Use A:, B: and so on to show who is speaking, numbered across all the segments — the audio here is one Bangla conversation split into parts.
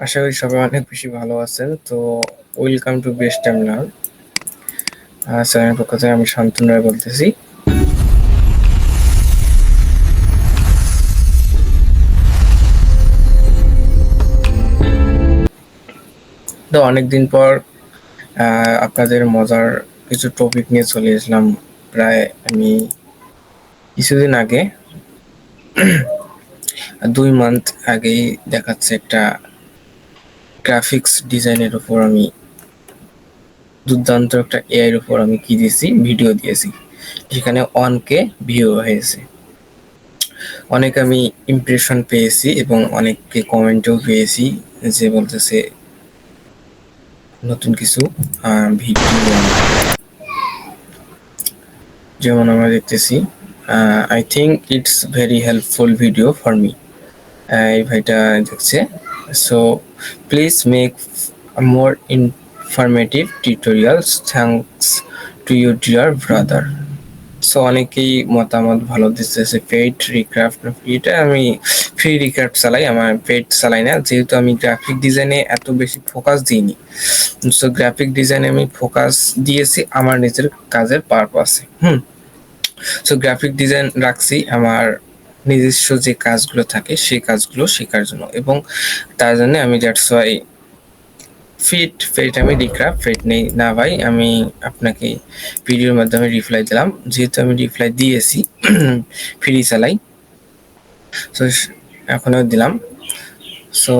A: আশা করি সবাই অনেক বেশি ভালো আছেন তো welcome to best time now channel পক্ষ থেকে আমি শান্তনু রায় বলতেছি। তো অনেকদিন পর আপনাদের মজার কিছু টপিক নিয়ে চলে এসলাম। প্রায় আমি কিছুদিন আগে, দুই মান্থ আগেই দেখাচ্ছে একটা গ্রাফিক্স ডিজাইনের উপর আমি, দুর্দান্ত একটা এআইয়ের উপর আমি কি দিয়েছি? ভিডিও দিয়েছি। যেখানে ওয়ান কে ভিউ হয়েছে। অনেক আমি ইমপ্রেশন পেয়েছি এবং অনেককে কমেন্টও পেয়েছি যে বলতেছে, নতুন কিছু ভিডিও যেমন আমরা দেখতেছি I think it's very helpful video for me এই ভাইটা দেখছে। So please make more informative tutorials thanks to you dear brother so অনেকেই মতামত ভালো দিতেছে পেইড রিক্রাফট এটা আমি ফ্রি রিক্রাফট চালাই, আমার পেইড চালাই না। যেহেতু আমি গ্রাফিক ডিজাইনে এত বেশি ফোকাস দিইনি। সো গ্রাফিক ডিজাইনে আমি ফোকাস দিয়েছি আমার নিজের কাজের পারপাসে হুম। সো গ্রাফিক ডিজাইন রাখছি আমার নিজস্ব যে কাজগুলো থাকে, সেই কাজগুলো শেখার জন্য। এবং তার জন্য আমি দ্যাটস ওয়াই ফিট ফেট আমি রিক্রাফ ফেট নেই। না ভাই, আমি আপনাকে ভিডিওর মাধ্যমে রিপ্লাই দিলাম। যেহেতু আমি রিপ্লাই দিয়েছি ফ্রি চালাই। সো এখনও দিলাম। সো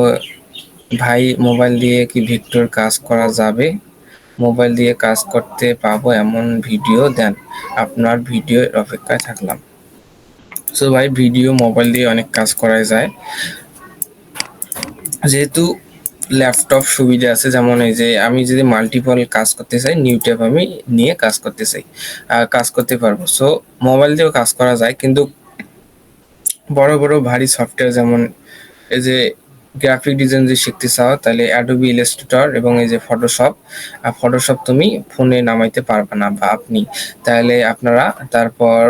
A: ভাই মোবাইল দিয়ে কি ভিক্টর কাজ করা যাবে? মোবাইল দিয়ে কাজ করতে পাবো এমন ভিডিও দেন। আপনার ভিডিও অপেক্ষায় থাকলাম। সো ভাই ভিডিও মোবাইল দিয়ে অনেক কাজ করা যায়। যেহেতু ল্যাপটপ সুবিধা আছে, যেমন এই যে আমি যদি মাল্টিপল কাজ করতে চাই নিউ ট্যাব আমি নিয়ে কাজ করতে চাই কাজ করতে পারব। সো মোবাইল দিয়েও কাজ করা যায়, কিন্তু বড় বড়, ভারী সফটওয়্যার যেমন এই যে গ্রাফিক ডিজাইন যদি শিখতে চাও, তাহলে অ্যাডোবি ইলাস্ট্রেটর এবং এই যে ফটোশপ ফটোশপ তুমি ফোনে নামাইতে পারবে না বা আপনি। তাহলে আপনারা তারপর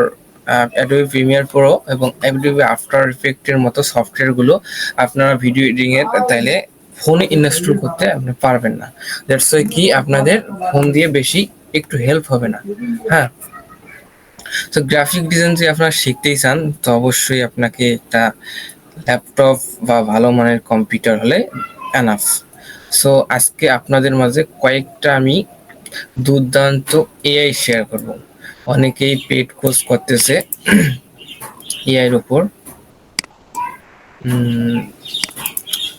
A: অ্যাডোবি প্রিমিয়ার প্রো এবং অ্যাডোবি আফটার ইফেক্টের মতো সফটওয়্যারগুলো আপনারা ভিডিও এডিটিংয়ের তাইলে ফোনে ইনস্টল করতে আপনি পারবেন না। দ্যাটস ওয়াই কি আপনাদের ফোন দিয়ে বেশি একটু হেল্প হবে না। হ্যাঁ। তো গ্রাফিক ডিজাইন যদি আপনারা শিখতেই চান, তো অবশ্যই আপনাকে একটা ল্যাপটপ বা ভালো মানের কম্পিউটার হলে এনাফ সো আজকে আপনাদের মাঝে কয়েকটা আমি দুর্দান্ত এআই শেয়ার করব। অনেকেই পেড কোর্স করতেছে এআইয়ের উপর।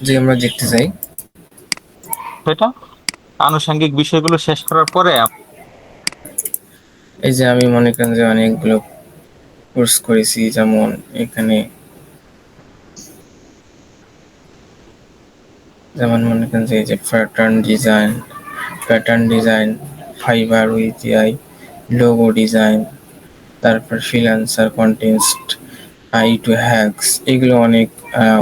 A: যে আমরা দেখতে চাই।
B: সেটা আনুষঙ্গিক বিষয়গুলো শেষ করার পরে
A: এই যে আমি মনে করেন যে অনেকগুলো কোর্স করেছি যেমন এখানে যেমন মনে করেন যে এই যে pattern design pattern design Fiverr with I logo design তারপর freelancer content I to hacks এগুলো অনেক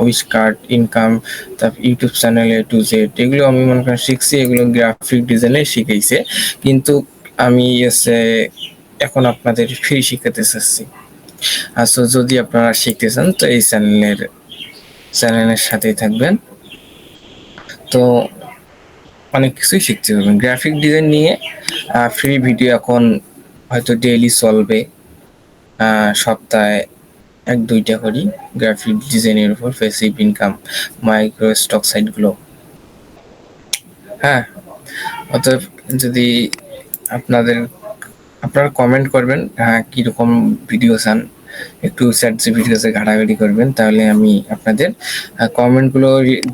A: উইচ কার্ড ইনকাম তারপর YouTube channel A to Z এগুলো আমি মনে করেন শিখছি, এগুলো গ্রাফিক ডিজাইনে শিখেছে কিন্তু আমি এসে এখন আপনাদের ফ্রি শিখাতে চাচ্ছি। আসো যদি আপনারা শিখতে চান, তো এই চ্যানেলের চ্যানেলের সাথেই থাকবেন। তো, অনেক কিছুই শিখতে পারবেন। গ্রাফিক ডিজাইন নিয়ে ফ্রি ভিডিও এখন হয়তো ডেইলি চলবে সপ্তাহে এক, দুইটা করি গ্রাফিক ডিজাইনের উপর ফেসিভ ইনকাম মাইক্রো স্টক সাইটগুলো হ্যাঁ অতএব যদি আপনাদের, আপনারা কমেন্ট করবেন হ্যাঁ কীরকম ভিডিও চান। একটু চ্যাট জিপিটিতে ঘাটাঘাটি করবেন, তাহলে আমি আপনাদের কমেন্টগুলো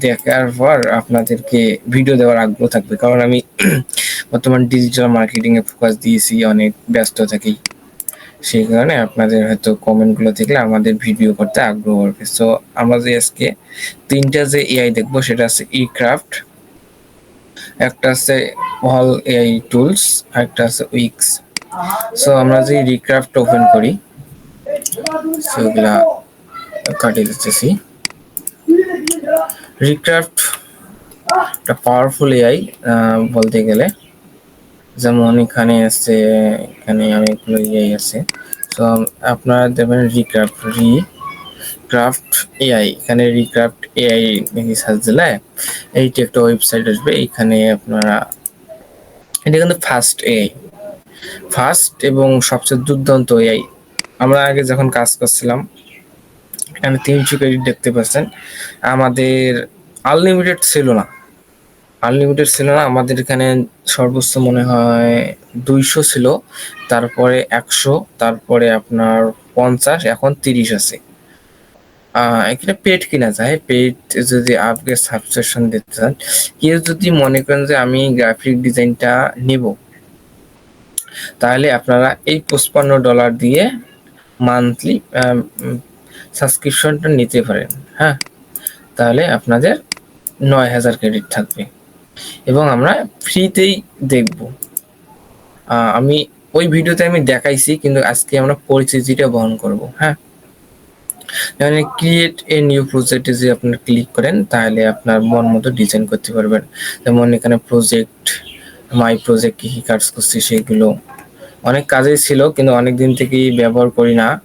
A: দেখার পর আপনাদেরকে ভিডিও দেওয়ার আগ্রহ থাকবে। কারণ আমি বর্তমান ডিজিটাল মার্কেটিংয়ে ফোকাস দিয়েছি, অনেক ব্যস্ত থাকি। সেই কারণে আপনাদের হয়তো কমেন্টগুলো দেখলে আমাদের ভিডিও করতে আগ্রহ হবে সো আমরা যে আজকে তিনটা যে এআই দেখব, সেটা আছে ই ক্রাফট একটা আছে অল এআই টুলস আর একটা আছে উইক্স সো আমরা যে রিক্রাফট ওপেন করি সেগুলা কাটিয়ে দিতেছি। রিক্রাফট একটা পাওয়ারফুল এআই বলতে গেলে। যেমন এখানে আছে, এখানে অনেকগুলো এআই আছে। তো আপনারা দেবেন রিক্রাফট রি রিক্রাফট এআই এখানে রিক্রাফট এআই নাকি সার্চ দিলে এইটি একটা ওয়েবসাইট আসবে, এখানে আপনারা এটা কিন্তু ফার্স্ট এআই ফার্স্ট এবং সবচেয়ে দুর্দান্ত এআই আমরা আগে যখন কাজ করছিলাম, এখানে তিনশো ক্রেডিট দেখতে পাচ্ছেন, আমাদের আনলিমিটেড ছিল না। আনলিমিটেড ছিল না, আমাদের এখানে সর্বোচ্চ মনে হয় দুইশো ছিল, তারপরে একশো, তারপরে আপনার পঞ্চাশ, এখন তিরিশ আছে। এখানে পেড কিনা যায়? পেড যদি আপগ্রেড সাবস্ক্রিপশন দিতে চান, কেউ যদি মনে করেন যে আমি গ্রাফিক ডিজাইনটা নেব, তাহলে আপনারা এই পঁচপান্ন ডলার দিয়ে মান্থলি সাবস্ক্রিপশনটা নিতে পারেন হ্যাঁ? তাহলে আপনাদের নয় হাজার ক্রেডিট থাকবে। এবং আমরা ফ্রিতেই দেখব। আমি ওই ভিডিওতে আমি দেখাইছি, কিন্তু আজকে আমরা পরিচিতিটা বহন করব হ্যাঁ? এখানে ক্রিয়েট এ নিউ প্রজেক্টে যদি আপনারা ক্লিক করেন, তাহলে আপনার মন মতো ডিজাইন করতে পারবেন। যেমন এখানে প্রজেক্ট মাই প্রজেক্ট কী কী কাজ করছি, সেগুলো অনেক কাজেই ছিল, কিন্তু অনেক দিন থেকেই ব্যবহার করি না।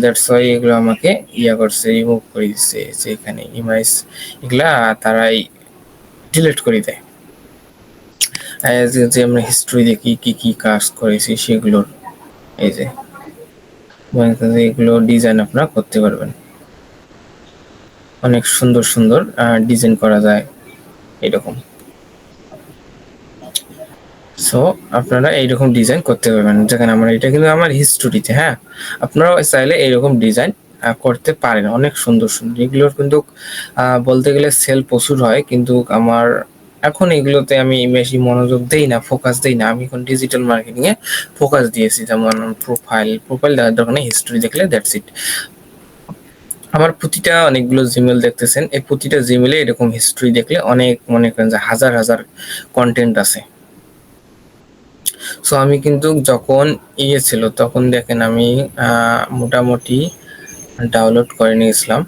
A: দ্যাটস ওয়াই এগুলো আমাকে ইয়া করছে রিমুভ করে দিচ্ছে, যে এখানে ইমেজ এগুলা তারাই ডিলিট করে দেয়। যে- আমরা হিস্ট্রি দেখি, কি কি কাজ করেছি সেগুলোর। এই যে এগুলো ডিজাইন আপনারা করতে পারবেন। অনেক সুন্দর সুন্দর ডিজাইন করা যায়, এরকম। সো আপনারা এইরকম ডিজাইন করতে পারবেন। যেখানে আমার, এটা কিন্তু আমার হিস্টোরিতে হ্যাঁ? আপনারাও চাইলে এইরকম ডিজাইন করতে পারেন। অনেক সুন্দর সুন্দর। এগুলোর কিন্তু বলতে গেলে সেল প্রচুর হয়। কিন্তু আমার, এখন এগুলোতে আমি বেশি মনোযোগ দেই না ফোকাস দেই না। আমি এখন ডিজিটাল মার্কেটিং এ ফোকাস দিয়েছি। যেমন প্রোফাইল প্রোফাইল দেওয়ার দরকার হিস্টোরি দেখলে দ্যাটস ইট আমার প্রতিটা অনেকগুলো জিমেল দেখতেছেন। এই প্রতিটা জিমেলে এরকম হিস্ট্রি দেখলে অনেক মনে করেন যে হাজার হাজার কন্টেন্ট আছে। সো আমি কিন্তু যখন ইয়ে ছিল, তখন দেখেন আমি মোটামুটি ডাউনলোড করে নিয়েছিলাম।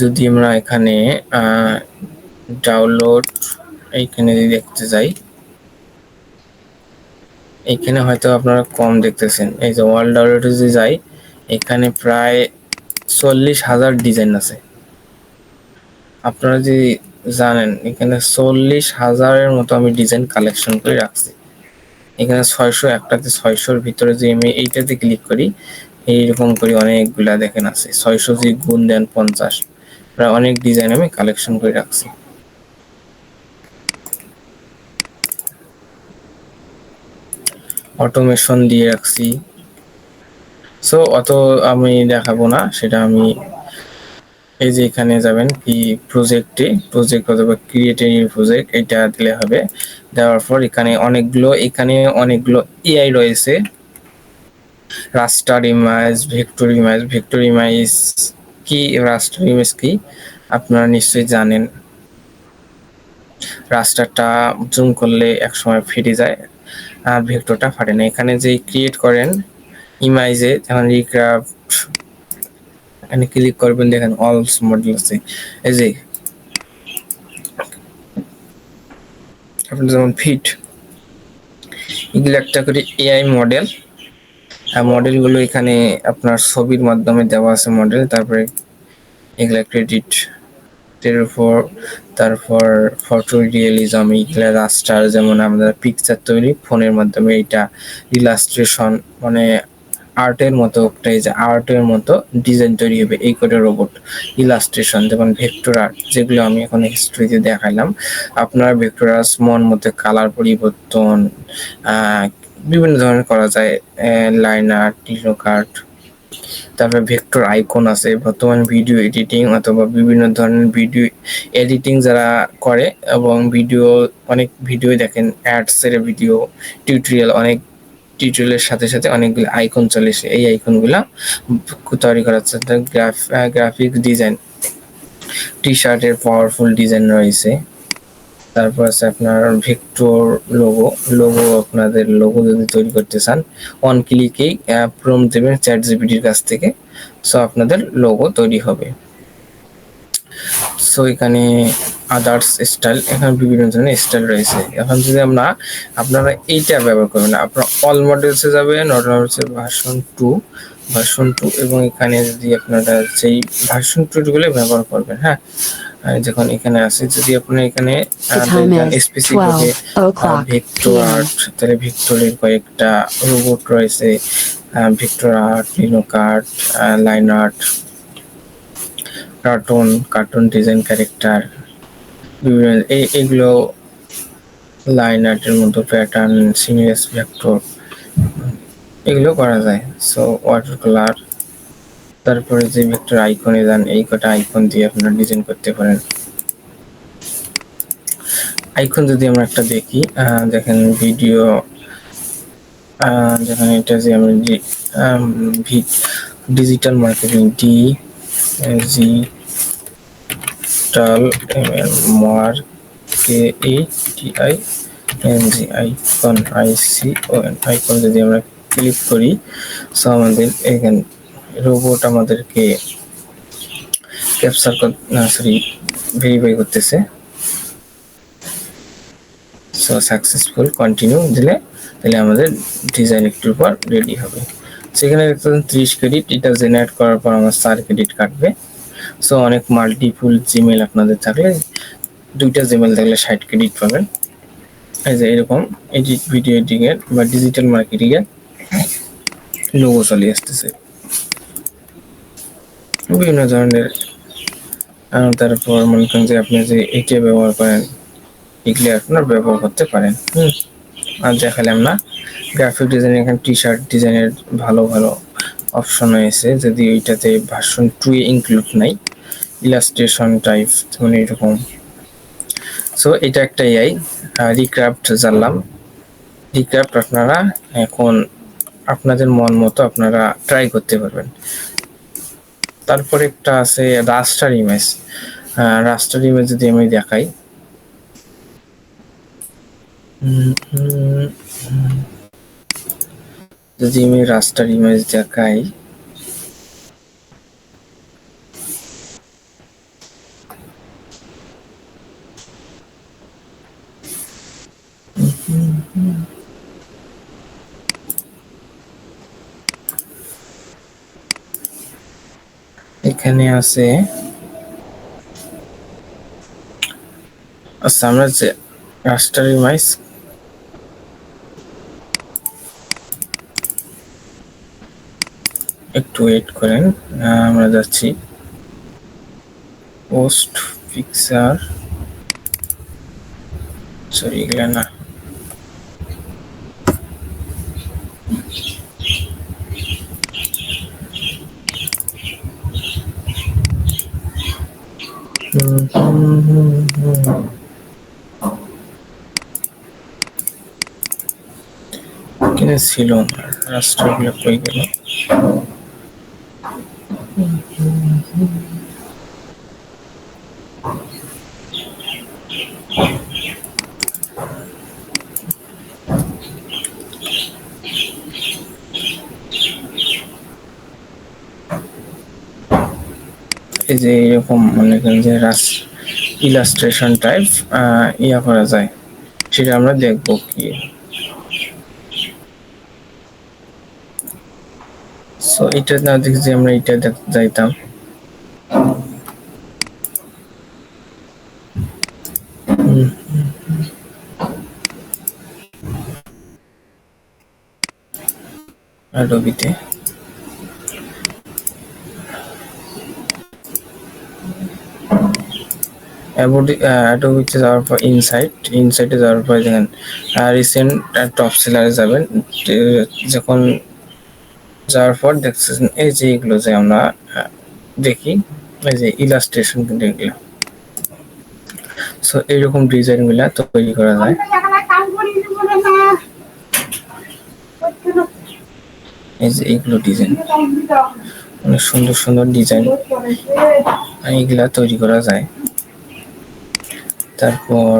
A: যদি আমরা এখানে ডাউনলোড এইখানে যদি দেখতে যাই এখানে হয়তো আপনারা কম দেখতেছেন। এই যে ওয়ার্ল্ড ডাউনলোডে যদি যাই, এখানে প্রায় চল্লিশ হাজার ডিজাইন আছে। আপনারা যদি জানেন, এখানে চল্লিশ হাজারের মতো আমি ডিজাইন কালেকশন করে রাখছি। এখানে ছয়শো, একটাতে ছয়শোর ভিতরে যে আমি এইটাতে ক্লিক করি, এইরকম করে অনেকগুলা দেখেন আছে। ছয়শো যদি গুণ দেন পঞ্চাশ, প্রায় অনেক ডিজাইন আমি কালেকশন করে রাখছি। অটোমেশন দিয়ে রাখছি। সো অত আমি দেখাবো না, সেটা আমি এই যে এখানে যাবেন কি প্রজেক্টে প্রজেক্ট অথবা ক্রিয়েটিভ প্রজেক্ট এটা দিলে হবে। দেওয়ার পর এখানে অনেকগুলো এখানে অনেকগুলো এআই রয়েছে। Raster image vector image vector image কি রাস্টার ইমেজ কি? আপনারা নিশ্চয়ই জানেন। রাস্টারটা জুম করলে একসময় ফেটে যায়, আর ভেক্টরটা ফাটে না। এখানে যে ক্রিয়েট করেন ইমাইজে যেমন রিক্রাফট এখানে ক্লিক করবেন, দেখেন অলস মডেল আছে। এই যে আপনার যেমন ফিট এগুলো একটা করে এআই মডেল আর মডেলগুলো এখানে আপনার ছবির মাধ্যমে দেওয়া আছে মডেল তারপরে এগুলা ক্রেডিট তারপর তারপর ফটো রিয়েলিজম এইগুলা রাস্টার যেমন আমাদের পিকচার তৈরি, ফোনের মাধ্যমে এটা ইলাস্ট্রেশন মানে আর্টের মতো একটা এই যে আর্টের মতো ডিজাইন তৈরি হবে এই করে রোবট ইলাস্ট্রেশন যেমন ভেক্টর আর্ট যেগুলো আমি এখন হিস্ট্রিতে দেখাইলাম। আপনার ভেক্টরাস মন মতো কালার পরিবর্তন বিভিন্ন ধরনের করা যায় লাইন আর্ট টিনো কার্ট তারপরে ভেক্টর আইকন আছে, বর্তমান ভিডিও এডিটিং অথবা বিভিন্ন ধরনের ভিডিও এডিটিং যারা করে এবং ভিডিও অনেক ভিডিও দেখেন অ্যাডসের ভিডিও টিউটোরিয়াল অনেক টিউটোরিয়ালের সাথে সাথে অনেকগুলো আইকন চলে এসে এই আইকনগুলা তৈরি করা হচ্ছে গ্রাফিক ডিজাইন টি শার্টের পাওয়ারফুল ডিজাইন রয়েছে। তারপর আছে আপনার ভেক্টর লোগো লোগো আপনাদের লোগো যদি তৈরি করতে চান অন ক্লিকেই প্রম দেবেন চ্যাট জিপিটির কাছ থেকে। সো আপনাদের লোগো তৈরি হবে। সো এখানে আদার্স স্টাইল এখানে বিভিন্ন ধরনের স্টাইল রয়েছে। এখন যদি আমরা আপনারা এইটা ব্যবহার করবেন আপনারা অল মডেলসে যাবেন অল মডেলসের ভার্সন টু ভার্সন টু এবং এখানে যদি আপনারা সেই ভার্সন টুগুলো ব্যবহার করবেন হ্যাঁ? যখন এখানে আসে যদি আপনার এখানে স্পেসিফিক
C: 12
A: ভিক্টর আর্ট তাহলে ভিক্টরের কয়েকটা রোবট রয়েছে vector art linocut art line art cartoon cartoon design character বিভিন্ন, এই এগুলো লাইন আর্টের মতো প্যাটার্ন সিনিয়াস ভেক্টর এগুলো করা যায়। সো ওয়াটার কালার তারপরে যে ভেক্টর আইকনে যান, এই কটা আইকন দিয়ে আপনারা ডিজাইন করতে পারেন। আইকন যদি আমরা একটা দেখি দেখেন ভিডিও যেখানে এটা যে আমরা digital marketing digital marketing icon I C O N icon যদি আমরা ক্লিক করি সো আমাদের এখান রোবট আমাদেরকে ক্যাপচার না সরি ভেরিফাই করতেছে। সো সাকসেসফুল কন্টিনিউ দিলে তাহলে আমাদের ডিজাইন একটুর পর রেডি হবে। সেখানে দেখতেন ত্রিশ ক্রেডিট এটা জেনারেট করার পর আমার চার ক্রেডিট কাটবে। সো অনেক মাল্টিপুল জিমেল আপনাদের থাকলে, দুইটা জিমেল থাকলে ষাট ক্রেডিট পাবেন। এই যে এরকম এডিট ভিডিও এডিটিং এর বা ডিজিটাল মার্কেটিং এর লোগো চলে আসতেছে। বিভিন্ন ধরনের তারপর মনে করেন যে আপনি যে এইটা ব্যবহার করেন, এগুলি আপনার ব্যবহার করতে পারেন। হুম। আর দেখালাম না। গ্রাফিক ডিজাইন এখানে টি শার্ট ডিজাইনের ভালো ভালো অপশন হয়েছে যদি ওইটাতে ভার্সন টু এ ইনক্লুড নাই ইলাস্ট্রেশন টাইপ মানে এরকম। সো এটা একটা এআই রিক্রাফট জানলাম। রিক্রাফট আপনারা এখন আপনাদের মন মতো আপনারা ট্রাই করতে পারবেন। তারপরে একটা আছে রাস্টার ইমেজ রাস্টার ইমেজ যদি আমি দেখাই। যদি আমি রাস্টার ইমেজ দেখাই এখানে আছে আচ্ছা আমরা যে রাস্টার ইমেজ একটু ওয়েট করেন। আমরা যাচ্ছি। পোস্ট পিকচার সরি এগুলা না। ছিল আমার। রাষ্ট্রগুলো কই গেল। এই যে এরকম মনে করেন যে ইলাস্ট্রেশন টাইপ ইয়া করা যায়। সেটা আমরা দেখব কি। সো এটা না দেখি যে আমরা এটা যাইতাম। অ্যাডোবিতে অ্যাডোবিতে যাওয়ার পর ইনসাইট ইনসাইটে যাওয়ার পর দেখেন রিসেন্ট টপ সেলারে যাবেন। যখন যাওয়ার পর দেখছেন এই যে এগুলো যে আমরা দেখি, এই যে ইলাস্ট্রেশন কিন্তু এগুলো। সো এইরকম ডিজাইনগুলা তৈরি করা যায়। এই যে এইগুলো ডিজাইন অনেক সুন্দর সুন্দর ডিজাইন এইগুলা তৈরি করা যায়। তারপর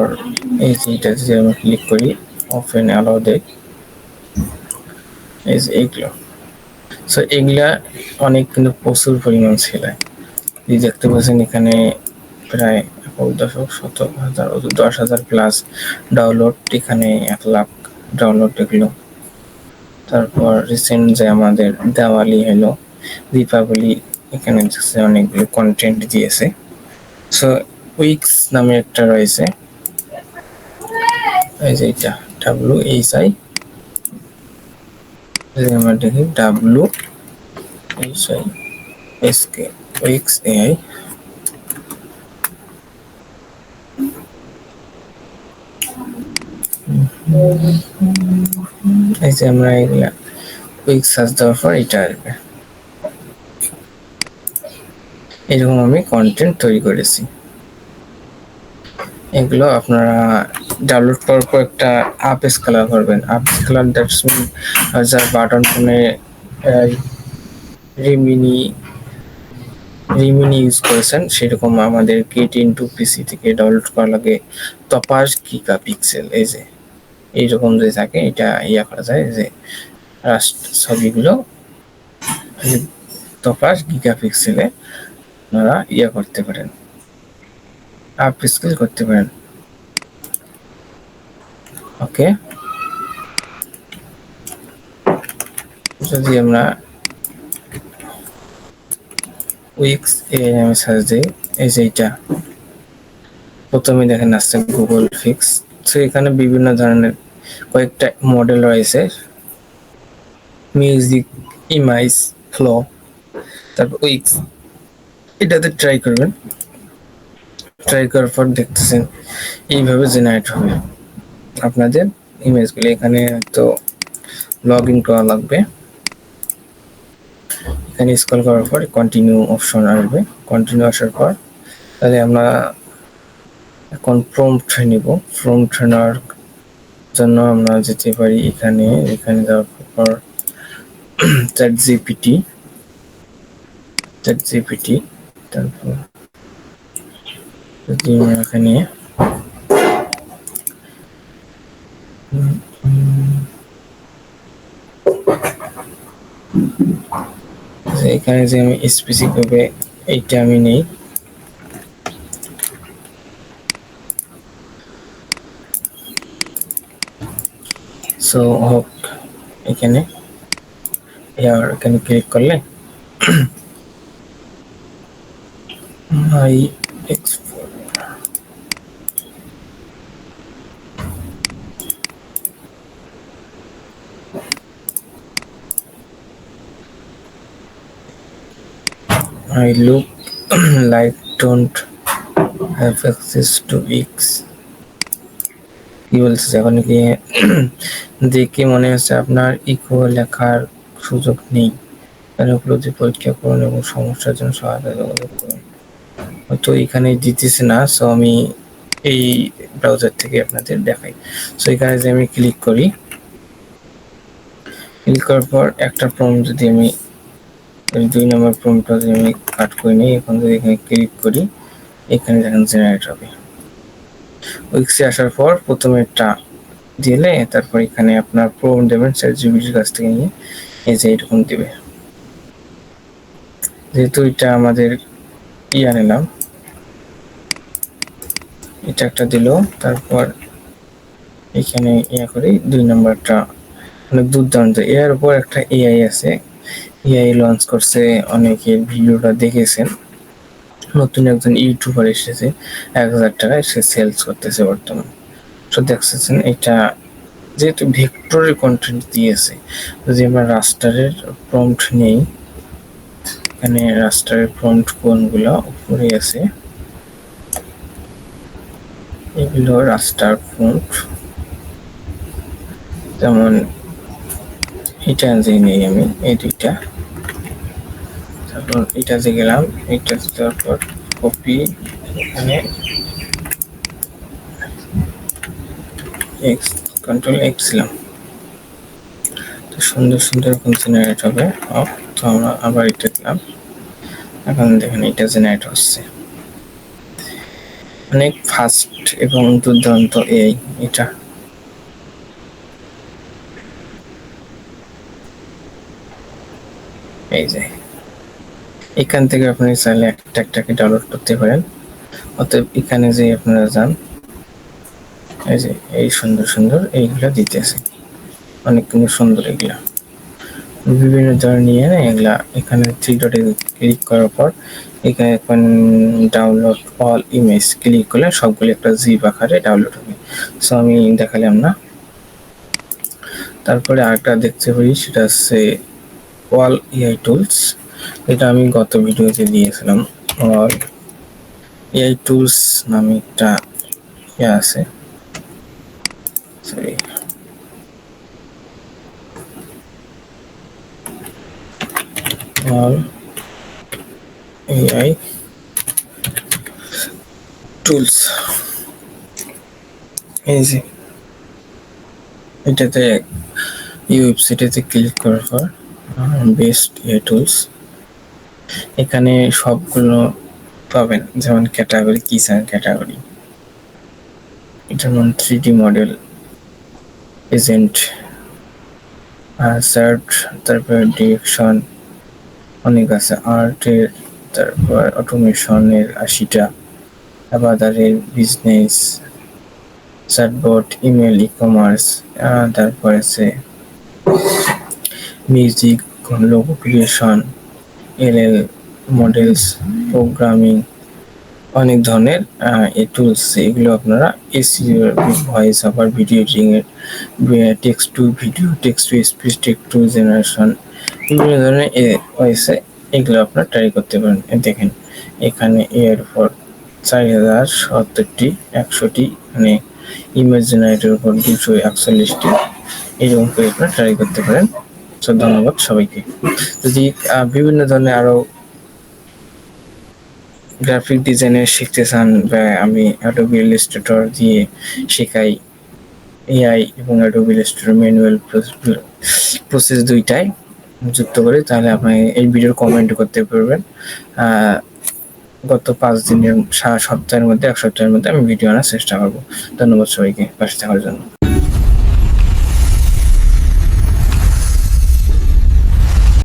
A: এই যে এটা যদি আমরা ক্লিক করি ওপেন অ্যালাউ দেখ এই যে এইগুলো সো এগুলা অনেক কিন্তু প্রচুর পরিমাণ ছেলে। এই দেখতে পাচ্ছেন এখানে প্রায় দশক শত হাজার দশ হাজার প্লাস ডাউনলোড এখানে এক লাখ ডাউনলোড এগুলো তারপর রিসেন্ট যে আমাদের দেওয়ালি হলো, দীপাবলি, এখানে অনেকগুলো কন্টেন্ট দিয়েছে। সো উইক্স নামে একটা রয়েছে। এই যে এটা ডাব্লু এইচ আই আমরা দেখি W H I S K weeks AI এই যে আমরা এগুলা কুইক সার্চ দেওয়ার পর এটা আসবে। এরকম আমি কন্টেন্ট তৈরি করেছি। এগুলো আপনারা ডাউনলোড করার পর একটা আপ স্কেলার করবেন। আপ স্কেলার দ্যাটস মিন যার বাটন ফোনে রিমিনি রিমিনি ইউজ করেছেন, সেরকম আমাদের গেট ইনটু পিসি থেকে ডাউনলোড করা লাগে তপাস গিগা পিক্সেল এই যে, এইরকম যে থাকে এটা ইয়া করা যায় যে রাস্ট ছবিগুলো তপাস গিগা পিক্সেলে আপনারা ইয়া করতে পারেন আপ স্কেল করতে পারেন। ওকে। যদি আমরা উইক্স এ আমি সার্চ দিই, এই যে এইটা। প্রথমে দেখেন আসছে গুগল ফিক্স তো এখানে বিভিন্ন ধরনের কয়েকটা মডেল রয়েছে। মিউজিক ইমাইজ ফ্লো তারপর উইক্স এটাতে ট্রাই করবেন। ট্রাই করার পর দেখতেছেন, এইভাবে জেনারেট হবে। আপনাদের ইমেজগুলো এখানে তো লগ ইন করা লাগবে। এখানে স্ক্রল করার পর কন্টিনিউ অপশন আসবে। কন্টিনিউ আসার পর তাহলে আমরা এখন প্রম্পট নিব। প্রম্পট নেওয়ার জন্য আমরা যেতে পারি এখানে। এখানে যাওয়ার পর চ্যাট জিপিটি চ্যাট জিপিটি তারপর যদি আমরা এখানে এখানে যে আমি স্পেসিফিক ভাবে এইটা আমি নেই। সো হোক, এখানে ইয়ার এখানে ক্লিক করলে মাই I look like don't have access to X. কি বলছে এখন কি? দেখে মনে হচ্ছে আপনার ইকো লেখার সুযোগ নেই। তার উপলব্ধি পরীক্ষা করুন এবং সমস্যার জন্য সহায়তা যোগাযোগ করুন। হয়তো এখানে দিতেছে না সো আমি এই ব্রাউজার থেকে আপনাদের দেখাই। সো এখানে যে আমি ক্লিক করি ক্লিক করার পর একটা ফর্ম যদি আমি দুই নম্বর ফর্মটা যদি আমি কাট করে নিই, এখন যদি এখানে ক্লিক করি, এখানে দেখেন জেনারেট হবে। উইক্সে আসার পর প্রথমে একটা দিলে তারপর এখানে আপনার প্রম দেবেন চ্যাট জিবিটির কাছ থেকে নিয়ে, এই যে এরকম দিবে। যেহেতু এটা আমাদের ইয়া নিলাম এটা একটা দিল, তারপর এখানে ইয়া করি, দুই নম্বরটা অনেক দুর্দান্ত। এর উপর একটা এআই আছে এআই লঞ্চ করছে, অনেকে ভিডিওটা দেখেছেন। নতুন একজন ইউটিউবার এসেছে, এক হাজার টাকায় সে সেলস করতেছে বর্তমান। তো দেখতেছেন, এটা যেহেতু ভেক্টরের কন্টেন্ট দিয়েছে, যদি আমরা রাস্টারের প্রম্পট নেই, এখানে রাস্টারের প্রম্পট কোনগুলো উপরে আছে? এগুলো রাস্টার প্রম্পট যেমন এটা যে নেই আমি এই দুইটা। তারপর এটা যে গেলাম, এটা দেওয়ার পর কপি এখানে। এক্স কন্ট্রোল এক্স ছিলাম তো সুন্দর সুন্দর এখন জেনারেট হবে। অফ তো আমরা আবার এটা দিলাম। এখন দেখেন এটা জেনারেট হচ্ছে। অনেক ফাস্ট এবং দুর্দান্ত এই এটা। এই যে। এখান থেকে আপনি চাইলে একটা একটাকে ডাউনলোড করতে পারেন। অতএব এখানে যে আপনারা যান, এই যে, এই সুন্দর সুন্দর এইগুলা দিতেছে অনেক কিন্তু সুন্দর এগুলা। বিভিন্ন ধরনের নিয়ে এগুলা, এখানে থ্রি ডটে ক্লিক করার পর, এখানে এখন ডাউনলোড অল ইমেজ ক্লিক করলে সবগুলো একটা জিপ আকারে ডাউনলোড হবে। সো আমি দেখালাম না। তারপরে আরেকটা দেখতে পারি, সেটা হচ্ছে ওয়াল এআই টুলস এটা আমি গত ভিডিওতে দিয়েছিলাম। ওয়াল এআই টুলস নামে একটা ইয়ে আছে। সরি all AI tools এই যে, এটাতে এই ওয়েবসাইটেতে ক্লিক করার পর বেস্ট এ টুলস এখানে সবগুলো পাবেন, যেমন ক্যাটাগরি কিসান ক্যাটাগরি যেমন three D model agent search তারপর ডিরেকশন অনেক আছে আর্টের তারপর অটোমেশনের আশিটা আবাদারের business chatbot email E commerce তারপর আছে music logo creation LL models programming অনেক ধরনের এই টুলস এগুলো আপনারা SEO voice over video editing এর text to video text to speech text to generation বিভিন্ন ধরনের হয়েছে এগুলো আপনার ট্রাই করতে পারেন। দেখেন, এখানে এর উপর চার হাজার সত্তরটি, একশোটি মানে ইমেজ জেনারেটের উপর দুশো একচল্লিশটি, এরকম করে আপনারা ট্রাই করতে পারেন। তো ধন্যবাদ সবাইকে। যদি বিভিন্ন ধরনের আরও গ্রাফিক ডিজাইনের শিখতে চান আমি অ্যাডোবি ইলাস্ট্রেটর দিয়ে শেখাই এআই এবং অ্যাডোবি ইলাস্ট্রেটর ম্যানুয়াল প্রসেস দুইটাই যুক্ত করি, তাহলে আপনি এই ভিডিওর কমেন্ট করতে পারবেন। গত পাঁচ দিনের সপ্তাহের মধ্যে, এক সপ্তাহের মধ্যে আমি ভিডিও আনার চেষ্টা করব। ধন্যবাদ সবাইকে, পাশে থাকার জন্য।